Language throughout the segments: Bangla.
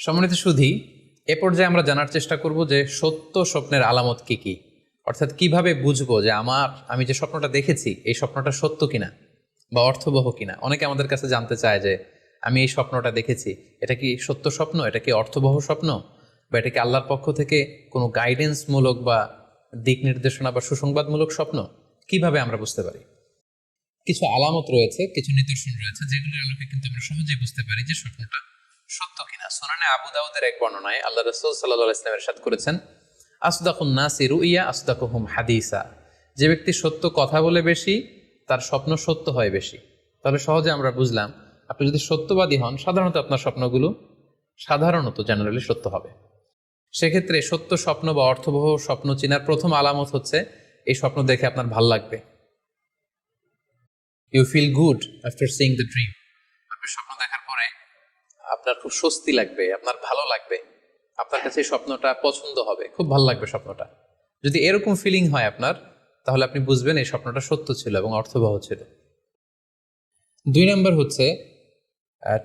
সম্মানিত সুধী, এ পর্যায়ে আমরা জানার চেষ্টা করব যে সত্য স্বপ্নের আলামত কি কি? অর্থাৎ কীভাবে বুঝব যে আমার, আমি যে স্বপ্নটা দেখেছি, এই স্বপ্নটা সত্য কিনা? বা অর্থবহ কিনা? অনেকে আমাদের কাছে জানতে চায় যে আমি এই স্বপ্নটা দেখেছি, এটা কি সত্য স্বপ্ন? এটা কি অর্থবহ স্বপ্ন? বা এটা কি আল্লাহর পক্ষ থেকে কোনো গাইডেন্সমূলক বা দিক নির্দেশনা বা সুসংবাদমূলক স্বপ্ন? কীভাবে আমরা বুঝতে পারি? কিছু আলামত রয়েছে, কিছু নিদর্শন রয়েছে যেগুলোর আলোকে কিন্তু আমরা সহজেই বুঝতে পারি যে স্বপ্নটা সত্য কিনা? সোনানে আবু দাউদের এক বর্ণনায় আল্লাহ রসুল সাল্লাহ ইসলামের সাথ করেছেন, আসদাকুন নাসি রুইয়া, আসদাকুহুম হাদিসা। যে ব্যক্তি সত্য কথা বলে বেশি, তার স্বপ্ন সত্য হয় বেশি। তাহলে সহজে আমরা বুঝলাম, আপনি যদি সত্যবাদী হন, সাধারণত আপনার স্বপ্নগুলো সাধারণত জেনারেলি সত্য হবে। সেক্ষেত্রে সত্য স্বপ্ন বা অর্থবহ স্বপ্ন চেনার প্রথম আলামত হচ্ছে, এই স্বপ্ন দেখে আপনার ভালো লাগবে। You feel good after seeing the dream আপনি স্বপ্ন দেখার আপনার খুব স্বস্তি লাগবে, আপনার ভালো লাগবে, আপনার কাছে স্বপ্নটা পছন্দ হবে, খুব ভালো লাগবে স্বপ্নটা। যদি এরকম ফিলিং হয় আপনার, তাহলে আপনি বুঝবেন এই স্বপ্নটা সত্য ছিল এবং অর্থবহ ছিল। দুই নম্বর হচ্ছে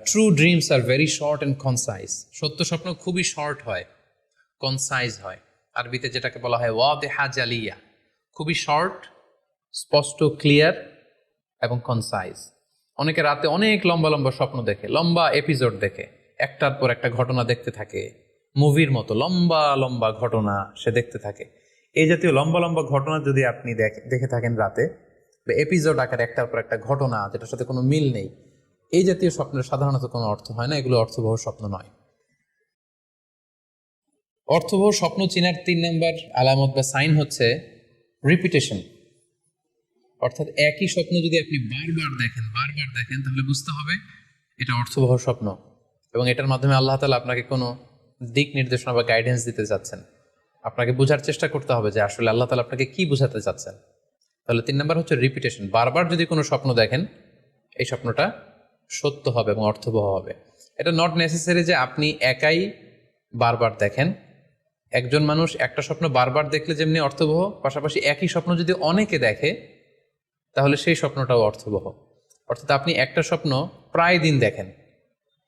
ট্রু ড্রিমস আর ভেরি শর্ট অ্যান্ড কনসাইজ সত্য স্বপ্ন খুবই শর্ট হয় কনসাইজ হয়। আরবিতে যেটাকে বলা হয় ওয়াদেহা জালিয়া। খুবই শর্ট স্পষ্ট ক্লিয়ার এবং কনসাইজ অনেকে রাতে অনেক লম্বা লম্বা স্বপ্ন দেখে, লম্বা এপিসোড দেখে, একটার পর একটা ঘটনা দেখতে থাকে মুভির মতো লম্বা লম্বা ঘটনা সে দেখতে থাকে। এই জাতীয় লম্বা লম্বা ঘটনা যদি আপনি দেখে থাকেন রাতে এপিসোড আকারে একটার পর একটা ঘটনা, যেটার সাথে কোনো মিল নেই, এই জাতীয় স্বপ্নের সাধারণত কোনো অর্থ হয় না, এগুলো অর্থবহ স্বপ্ন নয়। অর্থবহ স্বপ্ন চিনার তিন নম্বর আলামত বা সাইন হচ্ছে রিপিটেশন অর্থাৎ একই স্বপ্ন যদি আপনি বারবার দেখেন বারবার দেখেন, তাহলে বুঝতে হবে এটা অর্থবহ স্বপ্ন। এবং এটার মাধ্যমে আল্লাহ তালা আপনাকে কোনো দিক নির্দেশনা বা গাইডেন্স দিতে চাচ্ছেন। আপনাকে বোঝার চেষ্টা করতে হবে যে আসলে আল্লাহ তালা আপনাকে কি বোঝাতে চাচ্ছেন। তাহলে তিন নম্বর হচ্ছে রিপিটেশন বারবার যদি কোনো স্বপ্ন দেখেন, এই স্বপ্নটা সত্য হবে এবং অর্থবহ হবে। এটা নট নেসেসারি যে আপনি একাই বারবার দেখেন। একজন মানুষ একটা স্বপ্ন বারবার দেখলে যেমনি অর্থবহ, পাশাপাশি একই স্বপ্ন যদি অনেকে দেখে তাহলে সেই স্বপ্নটাও অর্থবহ। অর্থাৎ আপনি একটা স্বপ্ন প্রায় দিন দেখেন।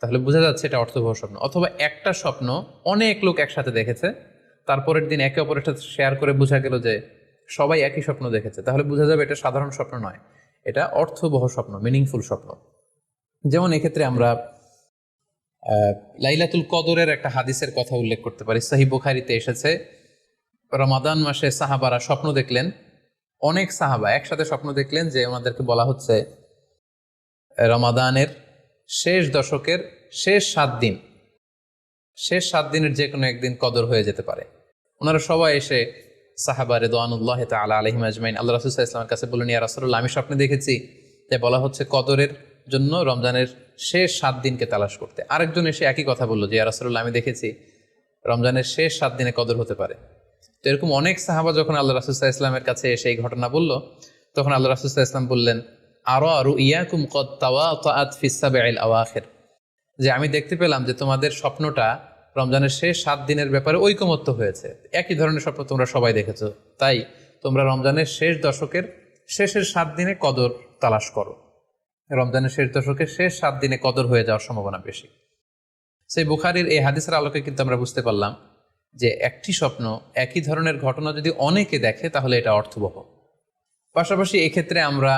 তাহলে বোঝা যাচ্ছে এটা অর্থবহ স্বপ্ন। অথবা একটা স্বপ্ন অনেক লোক একসাথে দেখেছে, তারপরের দিন একে অপরের সাথে শেয়ার করে বোঝা গেল যে সবাই একই স্বপ্ন দেখেছে। তাহলে বোঝা যাবে এটা সাধারণ স্বপ্ন নয়, এটা অর্থবহ স্বপ্ন মিনিংফুল স্বপ্ন। যেমন এক্ষেত্রে আমরা লাইলাতুল কদরের একটা হাদিসের কথা উল্লেখ করতে পারি। সাহি বুখারিতে এসেছে, রমাদান মাসে সাহাবারা স্বপ্ন দেখলেন অনেক সাহাবা একসাথে স্বপ্ন দেখলেন যে ওনাদেরকে বলা হচ্ছে রমাদানের শেষ দশকের শেষ সাত দিন। শেষ সাত দিনের যে কোনো একদিন কদর হয়ে যেতে পারে। ওনারা সবাই এসে সাহাবা রেদওয়ানুল্লাহ তালা আলহিম আজমাইন, আল্লাহ রসুল্লাহ ইসলামের কাছে বললেন, ইয়া রাসুল্লাহ আমি স্বপ্নে দেখেছি যে বলা হচ্ছে কদরের জন্য রমজানের শেষ সাত দিনকে তালাশ করতে। আরেকজন এসে একই কথা বলল যে, ইয়া রাসুল্লাহ আমি দেখেছি রমজানের শেষ সাত দিনে কদর হতে পারে। তো এরকম অনেক সাহাবা যখন আল্লাহ রাসুল্লাহ ইসলামের কাছে এসে এই ঘটনা বলল, তখন আল্লাহ রাসুল্লাহ ইসলাম বললেন, আরও আরু ইয়াকুম কদ তাওয়া ফিসাবে আল আওয়াখির। যে আমি দেখতে পেলাম যে তোমাদের স্বপ্নটা রমজানের শেষ সাত দিনের ব্যাপারে ঐকমত্য হয়েছে। একই ধরনের স্বপ্ন তোমরা সবাই দেখেছ। তাই তোমরা রমজানের শেষ দশকের শেষের সাত দিনে কদর তালাশ করো। রমজানের শেষ দশকের শেষ সাত দিনে কদর হয়ে যাওয়ার সম্ভাবনা বেশি। সেই বুখারির এই হাদিসের আলোকে কিন্তু আমরা বুঝতে পারলাম যে একটি স্বপ্ন, একই ধরনের ঘটনা যদি অনেকে দেখে, তাহলে এটা অর্থবহ। পাশাপাশি এক্ষেত্রে আমরা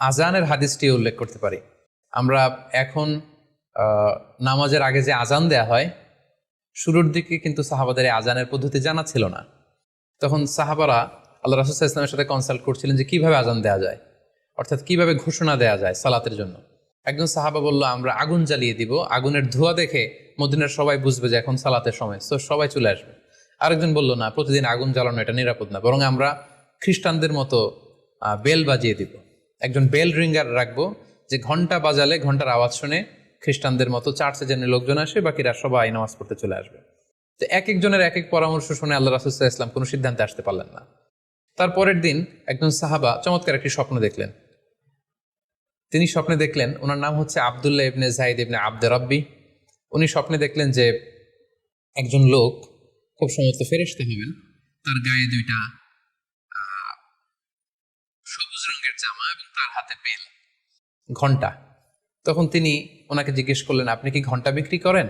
আজানের হাদিসটি উল্লেখ করতে পারি। আমরা এখন নামাজের আগে যে আজান দেয়া হয়, শুরুর দিকে কিন্তু সাহাবাদের আজানের পদ্ধতি জানা ছিল না। তখন সাহাবারা আল্লাহ রাসুল ইসলামের সাথে কনসাল্ট করছিলেন যে কীভাবে আজান দেওয়া যায়, অর্থাৎ কীভাবে ঘোষণা দেওয়া যায় সালাতের জন্য। একজন সাহাবা বলল, আমরা আগুন জ্বালিয়ে দিব। আগুনের ধোঁয়া দেখে মদিনার সবাই বুঝবে যে এখন সালাতের সময়। তো সবাই চলে আসবে। আরেকজন বলল, না, প্রতিদিন আগুন জ্বালানো এটা নিরাপদ না। বরং আমরা খ্রিস্টানদের মতো বেল বাজিয়ে দিব। একজন বেল রিঙ্গার রাখব যে ঘণ্টা বাজালে ঘণ্টার আওয়াজ শুনে খ্রিস্টানদের মতো চার্চে যেন লোকজন আসে, বাকিরা সবাই নামাজ পড়তে চলে আসবে। তো এক একজনের এক এক পরামর্শ শুনে আল্লাহ রাসুল্লাহ ইসলাম কোনো সিদ্ধান্তে আসতে পারলেন না। তার পরের দিন একজন সাহাবা চমৎকার একটি স্বপ্ন দেখলেন। তিনি স্বপ্নে দেখলেন, ওনার নাম হচ্ছে আবদুল্লাহ ইবনে জাহিদ ইবনে আব্দে রব্বি। উনি স্বপ্নে দেখলেন যে একজন লোক, খুব সমস্ত ফেরেস্তে হবেন, তার গায়ে দুইটা সবুজ রঙের জামা এবং তার হাতে বেল। ঘণ্টা। তখন তিনি ওনাকে জিজ্ঞেস করলেন, আপনি কি ঘণ্টা বিক্রি করেন?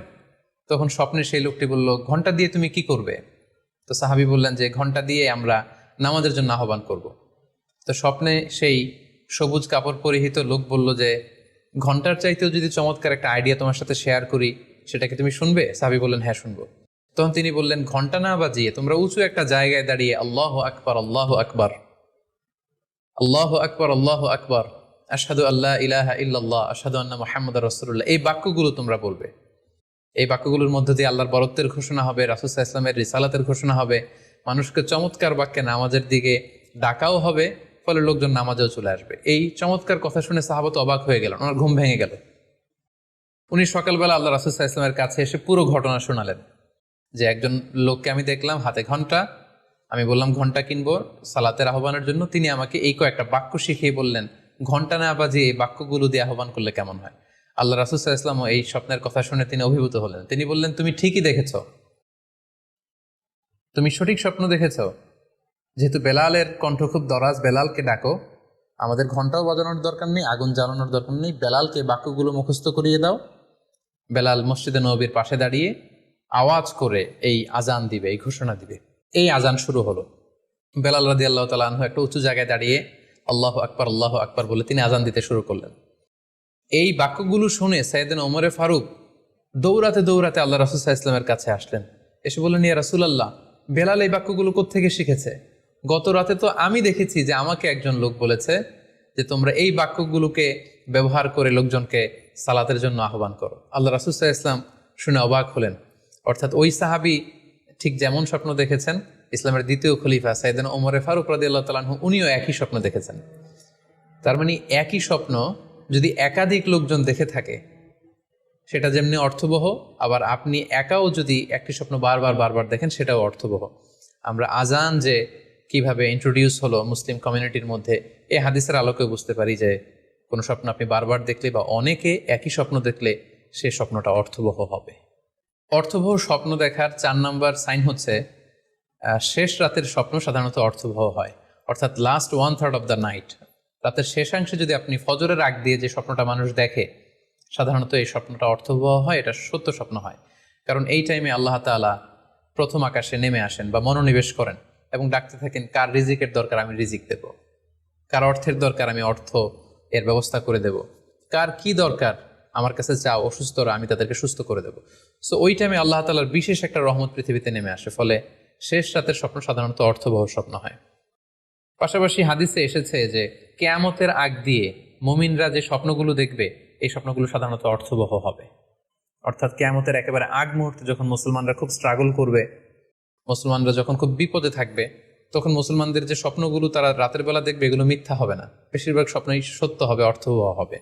তখন স্বপ্নে সেই লোকটি বলল, ঘণ্টা দিয়ে তুমি কি করবে? তো সাহাবি বললেন যে, ঘণ্টা দিয়ে আমরা নামাজের জন্য আহ্বান করব। তো স্বপ্নে সেই সবুজ কাপড় পরিহিত লোক বলল যে, ঘণ্টার চাইতেও যদি চমৎকার একটা আইডিয়া তোমার সাথে শেয়ার করি, সেটাকে তুমি শুনবে? সাহাবি বললেন হ্যাঁ শুনব। তখন তিনি বললেন, ঘণ্টা না বাজিয়ে তোমরা উঁচু একটা জায়গায় দাঁড়িয়ে আল্লাহ আকবর আল্লাহ আকবর আল্লাহ আকবর আল্লাহ আকবর আসাদু আল্লাহ ইলাহা ইল্লাল্লাহ আসাদু আন্না মোহাম্মদ রসুল্লাহ এই বাক্যগুলো তোমরা বলবে। এই বাক্যগুলোর মধ্যে দিয়ে আল্লাহর বরত্বের ঘোষণা হবে রাসুসাহ ইসলামের রিসালাতের ঘোষণা হবে, মানুষকে চমৎকার বাক্যে নামাজের দিকে ডাকাও হবে ফলে লোকজন নামাজেও চলে আসবে। এই চমৎকার কথা শুনে সাহাবত অবাক হয়ে গেল ওনার ঘুম ভেঙে গেল। উনি সকালবেলা আল্লাহ রাসুসাহ ইসলামের কাছে এসে পুরো ঘটনা শোনালেন, যে একজন লোককে আমি দেখলাম, হাতে ঘণ্টা, আমি বললাম, ঘণ্টা কিনবো সালাতের আহ্বানের জন্য। তিনি আমাকে এই কয়েকটা বাক্য শিখিয়ে বললেন, ঘণ্টা না বাজিয়ে এই বাক্যগুলো দিয়ে আহ্বান করলে কেমন হয়? আল্লাহ রাসুসাহ ইসলামও এই স্বপ্নের কথা শুনে তিনি অভিভূত হলেন। তিনি বললেন, তুমি ঠিকই দেখেছ। তুমি সঠিক স্বপ্ন দেখেছ। যেহেতু বেলালের কণ্ঠ খুব দরাজ, বেলালকে ডাকো। আমাদের ঘন্টাও বাজানোর দরকার নেই, আগুন জ্বালানোর দরকার নেই। বেলালকে বাক্যগুলো মুখস্থ করিয়ে দাও। বেলাল মসজিদে নবীর পাশে দাঁড়িয়ে আওয়াজ করে এই আজান দিবে, এই ঘোষণা দিবে। এই আজান শুরু হলো। বেলাল রাদি আল্লাহ তালু একটা উঁচু জায়গায় দাঁড়িয়ে আল্লাহ আকবর আল্লাহ আকবর বলে তিনি আজান দিতে শুরু করলেন। এই বাক্যগুলো শুনে সাইদিন ওমরে ফারুক দৌড়াতে দৌড়াতে আল্লাহ রাসুসাহ ইসলামের কাছে আসলেন। এসে বললেন, ইয়া রাসুলাল্লাহ, বেলাল এই বাক্যগুলো কোত্থেকে শিখেছে? গত রাতে তো আমি দেখেছি যে আমাকে একজন লোক বলেছে যে তোমরা এই বাক্যগুলোকে ব্যবহার করে লোকজনকে সালাতের জন্য আহ্বান করো। আল্লাহ রাসুসাহ ইসলাম শুনে অবাক হলেন। অর্থাৎ ওই সাহাবি ঠিক যেমন স্বপ্ন দেখেছেন, ইসলামের দ্বিতীয় খলিফা সাইদিন ওমরে ফারুক রাদি আল্লাহ তালাহু উনিও একই স্বপ্ন দেখেছেন। তার মানে একই স্বপ্ন যদি একাধিক লোকজন দেখে থাকে, সেটা যেমনি অর্থবহ, আবার আপনি একাও যদি একটি স্বপ্ন বারবার বারবার দেখেন, সেটাও অর্থবহ। আমরা আজান যে কীভাবে ইন্ট্রোডিউস হলো মুসলিম কমিউনিটির মধ্যে এই হাদিসের আলোকে বুঝতে পারি যে কোনো স্বপ্ন আপনি বারবার দেখলে বা অনেকে একই স্বপ্ন দেখলে সে স্বপ্নটা অর্থবহ হবে। অর্থবহ স্বপ্ন দেখার চার নাম্বার সাইন হচ্ছে শেষ রাতের স্বপ্ন সাধারণত অর্থবহ হয়। অর্থাৎ last one third of the night রাতের শেষাংশে যদি আপনি ফজরের আগ দিয়ে যে স্বপ্নটা মানুষ দেখে, সাধারণত এই স্বপ্নটা অর্থবহ হয়, এটা সত্য স্বপ্ন হয়। কারণ এই টাইমে আল্লাহ তাআলা প্রথম আকাশে নেমে আসেন বা মনোনিবেশ করেন। এবং ডাকতে থাকেন, কার রিজিকের দরকার আমি রিজিক দেব? কার অর্থের দরকার আমি অর্থ এর ব্যবস্থা করে দেব? কার কি দরকার আমার কাছে চাও, অসুস্থরা, আমি তাদেরকে সুস্থ করে দেব। সো ওই টাইমে আল্লাহ তালার বিশেষ একটা রহমত পৃথিবীতে নেমে আসে, ফলে শেষ রাতের স্বপ্ন সাধারণত অর্থবহ স্বপ্ন হয়। পাশাপাশি হাদিসে এসেছে যে, কেয়ামতের আগ দিয়ে মুমিনরা যে স্বপ্নগুলো দেখবে, এই স্বপ্নগুলো সাধারণত অর্থবহ হবে। অর্থাৎ কেয়ামতের একেবারে আগ মুহূর্তে যখন মুসলমানরা খুব স্ট্রাগল করবে মুসলমানরা যখন খুব বিপদে থাকবে, তখন মুসলমানদের যে স্বপ্নগুলো তারা রাতের বেলা দেখবে, এগুলো মিথ্যা হবে না। বেশিরভাগ স্বপ্নই সত্য হবে অর্থবহ হবে।